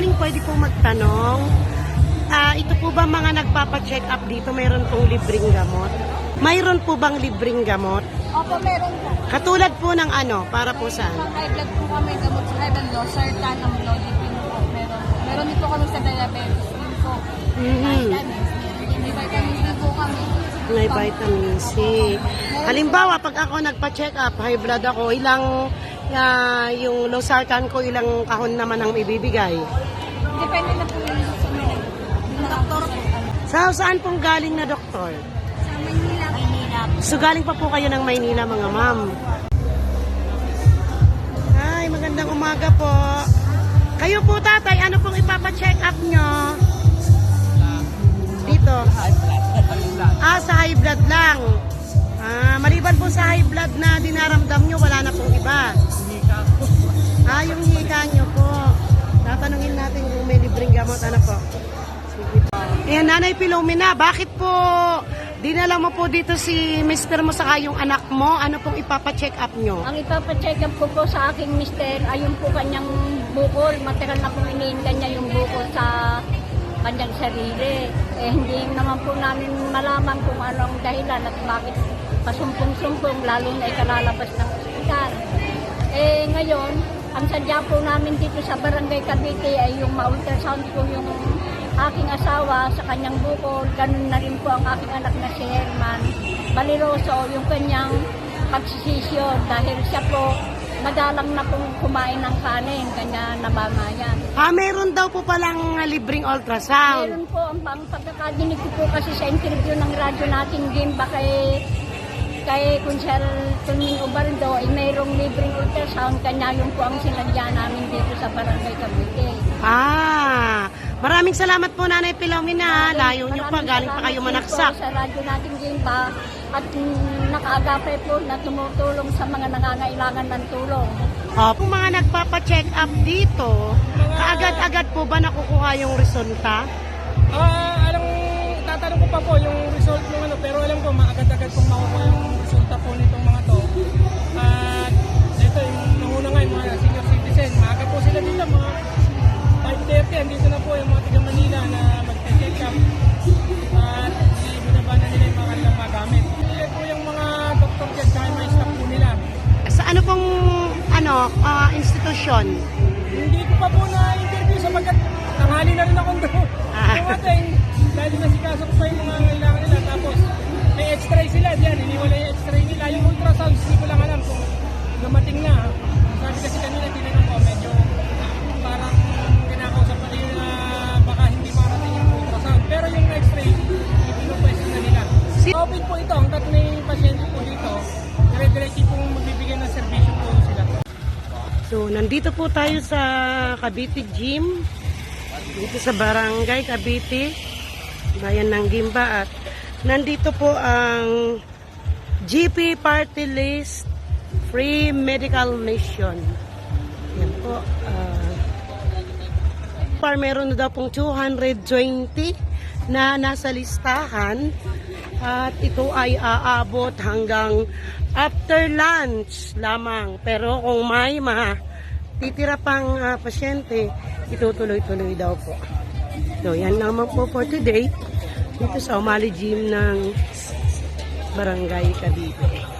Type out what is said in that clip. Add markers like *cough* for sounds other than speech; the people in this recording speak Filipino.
morning, pwede po magtanong. Ah, ito po ba mga nagpapa-check up dito, mayroon pong libreng gamot? Mayroon po bang libreng gamot? Opo, meron po. Katulad po ng ano, para po saan? Sa high blood po kami, gamot sa high blood low, sartan, amlodipine po. Meron. Meron din po kami sa diabetes din po. Mhm. Vitamins. May vitamins din po kami. May vitamin C. Halimbawa, pag ako nagpa-check up, high blood ako, ilang ah, yung losartan ko, ilang kahon naman ang ibibigay? Depende na po yun sa doktor po. Sa saan pong galing na doktor? Sa Maynila. Maynila. So galing pa po kayo ng Maynila mga ma'am. Ay, magandang umaga po. Kayo po tatay, ano pong ipapa-check up nyo? Dito. Ah, sa high blood lang. Ah, maliban po sa high blood na dinaramdam natin kung may libreng gamot. Ano po? Sige. Ayan, Nanay Pilomena, bakit po dinala mo po dito si mister mo saka yung anak mo? Ano pong ipapa-check up nyo? Ang ipapacheck up ko po sa aking mister ay yung po kanyang bukol. Matagal na pong iniinda niya yung bukol sa kanyang sarili. Eh, hindi naman po namin malaman kung ano ang dahilan at bakit pasumpong-sumpong, lalo na ikalalabas ng ospital. Eh, ngayon, ang sadya po namin dito sa Barangay Cavite ay yung ma-ultrasound po yung aking asawa sa kanyang bukol. Ganun na rin po ang aking anak na si Herman Baliroso, yung kanyang pagsisisyon dahil siya po madalang na pong kumain ng kanin, kanya nabamayan. Ah, meron daw po palang libreng ultrasound. Meron po ang pagkakadinig ko po kasi sa interview ng radyo natin Gimba kay kay Kunsel Tuning Ubardo ay mayroong libreng ultrasound kanya yun po ang sinadya namin dito sa Barangay Cavite. Ah, maraming salamat po Nanay Pilomena. Layo nyo pa, galing pa kayo din manaksak. po Sa radyo natin Gimba at mm, nakaagapay po na tumutulong sa mga nangangailangan ng tulong. Opo, mga nagpapa-check up dito, kaagad-agad po ba nakukuha yung resulta? Ah, alam tatanong ko pa po yung result ng ano, pero alam ko maagad-agad pong makukuha yung ano, ah, institusyon? Hindi ko pa po na-interview sapagkat tanghali na rin akong *laughs* doon. Ah. Dahil nasikaso ko pa yung mga kailangan nila. Tapos, may x-ray sila diyan. Iniwala yung x-ray nila. Yung ultrasound, hindi ko lang alam kung dumating na. So, nandito po tayo sa Cavite Gym. Dito sa Barangay Cavite, Bayan ng Gimba. At nandito po ang GP Party List Free Medical Mission. Yan po. ah, par meron na daw pong 220 na nasa listahan at ito ay aabot hanggang after lunch lamang. Pero kung may mga titira pang ah, pasyente, itutuloy-tuloy daw po. So, yan naman po for today dito sa Umali Gym ng Barangay Cavite.